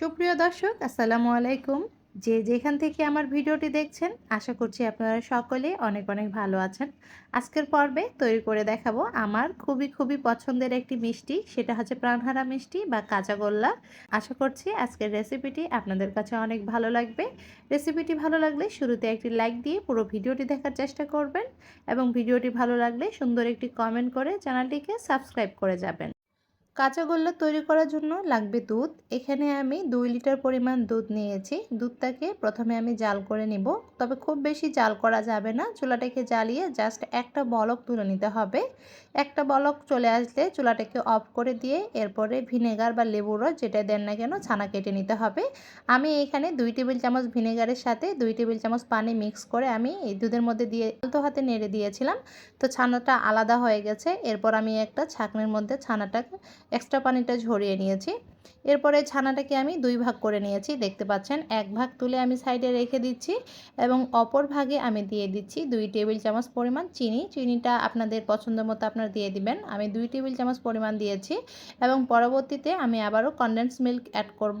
সুপ্রিয় দর্শক, আসসালামু আলাইকুম। যে যেখান থেকে আমার ভিডিওটি দেখছেন, আশা করছি আপনারা সকলে অনেক অনেক ভালো আছেন। আজকের পর্বে তৈরি করে দেখাবো আমার খুবই খুবই পছন্দের একটি মিষ্টি, সেটা হচ্ছে প্রাণহারা মিষ্টি বা কাঁচাগোল্লা আশা করছি আজকের রেসিপিটি আপনাদের কাছে অনেক ভালো লাগবে। রেসিপিটি ভালো লাগলে শুরুতে একটি লাইক দিয়ে পুরো ভিডিওটি দেখার চেষ্টা করবেন এবং ভিডিওটি ভালো লাগলে সুন্দর একটি কমেন্ট করে চ্যানেলটিকে সাবস্ক্রাইব করে যাবেন। কাঁচাগোল্লা তৈরি করার জন্য লাগবে দুধ। এখানে আমি দুই লিটার পরিমাণ দুধ নিয়েছি। দুধটাকে প্রথমে আমি জাল করে নিব। তবে খুব বেশি জাল করা যাবে না। চুলাটাকে জ্বালিয়ে জাস্ট একটা বলক তুলে নিতে হবে। একটা বলক চলে আসলে চুলাটাকে অফ করে দিয়ে এরপরে ভিনেগার বা লেবুর রস যেটা দেন না কেন ছানা কেটে নিতে হবে। আমি এখানে দুই টেবিল চামচ ভিনেগারের সাথে দুই টেবিল চামচ পানি মিক্স করে আমি এই দুধের মধ্যে দিয়ে আলতো হাতে নেড়ে দিয়েছিলাম। তো ছানাটা আলাদা হয়ে গেছে। এরপর আমি একটা ছাকনির মধ্যে ছানাটা এক্সট্রা পানিটা ঝরিয়ে নিয়েছি। এরপরে ছানাটাকে আমি দুই ভাগ করে নিয়েছি। দেখতে পাচ্ছেন, এক ভাগ তুলে আমি সাইডে রেখে দিচ্ছি এবং অপর ভাগে আমি দিয়ে দিচ্ছি দুই টেবিল চামচ পরিমাণ চিনি। চিনিটা আপনাদের পছন্দ মতো আপনারা দিয়ে দিবেন। আমি দুই টেবিল চামচ পরিমাণ দিয়েছি এবং পরবর্তীতে আমি আবারও কনডেন্স মিল্ক অ্যাড করব।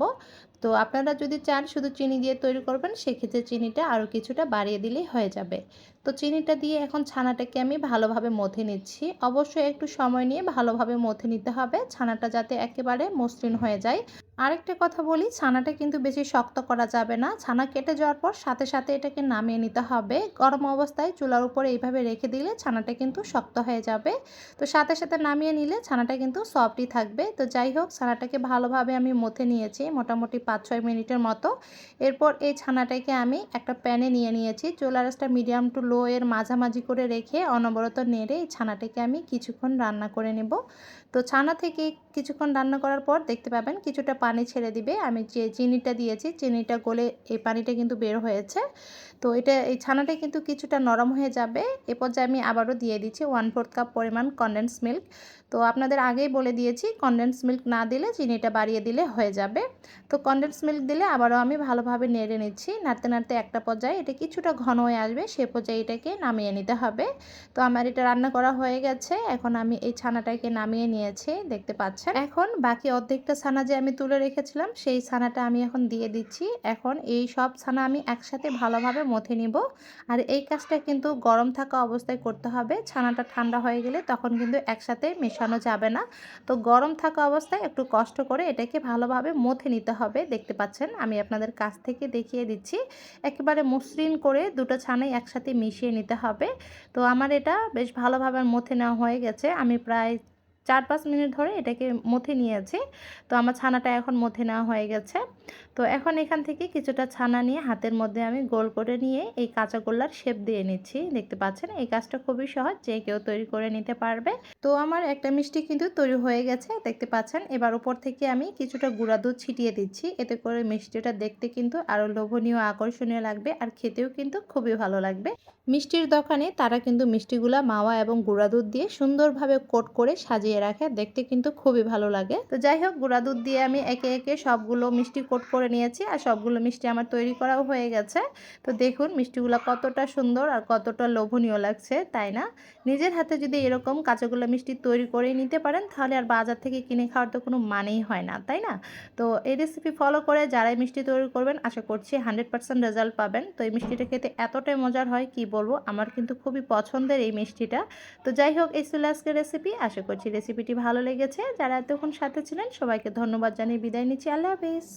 তো আপনারা যদি চান শুধু চিনি দিয়ে তৈরি করবেন, সেক্ষেত্রে চিনিটা আরও কিছুটা বাড়িয়ে দিলেই হয়ে যাবে। তো চিনিটা দিয়ে এখন ছানাটাকে আমি ভালোভাবে মথে নিচ্ছি। অবশ্যই একটু সময় নিয়ে ভালোভাবে মথে নিতে হবে। ছানাটা যাতে একেবারে মসৃণ হয়ে যায়। আরেকটা কথা বলি, ছানাটা কিন্তু বেশি শক্ত করা যাবে না। ছানা কেটে যাওয়ার পর সাথে সাথে এটাকে নামিয়ে নিতে হবে। গরম অবস্থায় চুলার উপরে এইভাবে রেখে দিলে ছানাটা কিন্তু শক্ত হয়ে যাবে। তো সাথে সাথে নামিয়ে নিলে ছানাটা কিন্তু সফটই থাকবে। তো যাই হোক, ছানাটাকে ভালোভাবে আমি মথে নিয়েছি মোটামুটি পাঁচ ছয় মিনিটের মতো। এরপর এই ছানাটাকে আমি একটা প্যানে নিয়ে নিয়েছি। চুলার রাসটা মিডিয়াম টু লো এর মাঝামাঝি করে রেখে অনবরত নেড়ে এই ছানাটাকে আমি কিছুক্ষণ রান্না করে নেব। তো ছানা থেকে কিছুক্ষণ রান্না করার পর দেখতে পাবেন কিছুটা পানি ছেড়ে দিবে। আমি যে চিনিটা দিয়েছি চিনিটা গলে এই পানিটা কিন্তু বের হয়েছে। তো এটা, এই ছানাটা কিন্তু কিছুটা নরম হয়ে যাবে। এ পর্যায়ে আমি আবারও দিয়ে দিচ্ছি ওয়ান ফোর্থ কাপ পরিমাণ কনডেন্স মিল্ক তো আপনাদের আগেই বলে দিয়েছি কনডেন্স মিল্ক না দিলে চিনিটা বাড়িয়ে দিলে হয়ে যাবে। তো কনডেন্স মিল্ক দিলে আবারও আমি ভালোভাবে নেড়ে নিচ্ছি। নাড়তে নাড়তে একটা পর্যায়ে এটা কিছুটা ঘন হয়ে আসবে, সে পর্যায়ে এটাকে নামিয়ে নিতে হবে। তো আমার এটা রান্না করা হয়ে গেছে। এখন আমি এই ছানাটাকে নামিয়ে নিয়েছি, দেখতে পাচ্ছেন? এখন বাকি অর্ধেকটা ছানা যে আমি তুলে রেখেছিলাম, সেই ছানাটা আমি এখন দিয়ে দিচ্ছি। এখন এই সব ছানা আমি একসাথে ভালোভাবে মথে নিব। আর এই কাজটা কিন্তু গরম থাকা অবস্থায় করতে হবে। ছানাটা ঠান্ডা হয়ে গেলে তখন কিন্তু একসাথে মেশানো যাবে না। তো গরম থাকা অবস্থায় একটু কষ্ট করে এটাকে ভালোভাবে মথে নিতে হবে। দেখতে পাচ্ছেন, আমি আপনাদের কাছ থেকে দেখিয়ে দিচ্ছি। একেবারে মসৃণ করে দুটো ছানাই একসাথে মিশিয়ে নিতে হবে। তো আমার এটা বেশ ভালোভাবে মথে নেওয়া হয়ে গেছে। আমি প্রায় চার পাঁচ মিনিট ধরে এটাকে মথে নিয়েছি। তো আমার ছানাটা এখন মথে নেওয়া হয়ে গেছে। তো এখন এখান থেকে কিছুটা ছানা নিয়ে হাতের মধ্যে আমি গোল করে নিয়ে এই কাঁচা গোল্লার শেপ দিয়ে নিচ্ছি। দেখতে পাচ্ছেন? এই কাজটা খুবই সহজ, যে কেউ তৈরি করে নিতে পারবে। তো আমার একটা মিষ্টি কিন্তু তৈরি হয়ে গেছে, দেখতে পাচ্ছেন? এবার উপর থেকে আমি কিছুটা গুঁড়া দুধ ছিটিয়ে দিচ্ছি। এতে করে মিষ্টিটা দেখতে কিন্তু আরও লোভনীয়, আকর্ষণীয় লাগবে আর খেতেও কিন্তু খুবই ভালো লাগবে। মিষ্টির দোকানে তারা কিন্তু মিষ্টিগুলা মাওয়া এবং গুঁড়া দুধ দিয়ে সুন্দরভাবে কোট করে সাজিয়ে রাখে, দেখতে কিন্তু খুবই ভালো লাগে। তো যাই হোক, গুঁড়া দুধ দিয়ে আমি একে একে সবগুলো মিষ্টি কোট করে নিয়েছি আর সবগুলো মিষ্টি আমার তৈরি করাও হয়ে গেছে। তো দেখুন মিষ্টিগুলো কতটা সুন্দর আর কতটা লোভনীয় লাগছে, তাই না? নিজের হাতে যদি এরকম কাঁচাগোলা মিষ্টি তৈরি করে নিতে পারেন, তাহলে আর বাজার থেকে কিনে খাওয়ার তো কোনো মানেই হয় না, তাই না? তো এই রেসিপি ফলো করে যারাই মিষ্টি তৈরি করবেন, আশা করছি হান্ড্রেড পার্সেন্ট রেজাল্ট পাবেন। তো এই মিষ্টিটা খেতে এতটাই মজার হয়, কি বলব? আমার কিন্তু খুবই পছন্দের এই মিষ্টিটা। তো যাই হোক, এই ছিল রেসিপি আশা করছি রেসিপিটি ভালো লেগেছে যারা এতক্ষণ সাথে ছিলেন সবাইকে ধন্যবাদ জানিয়ে বিদায় নিচ্ছি। আল্লাহ হাফিজ।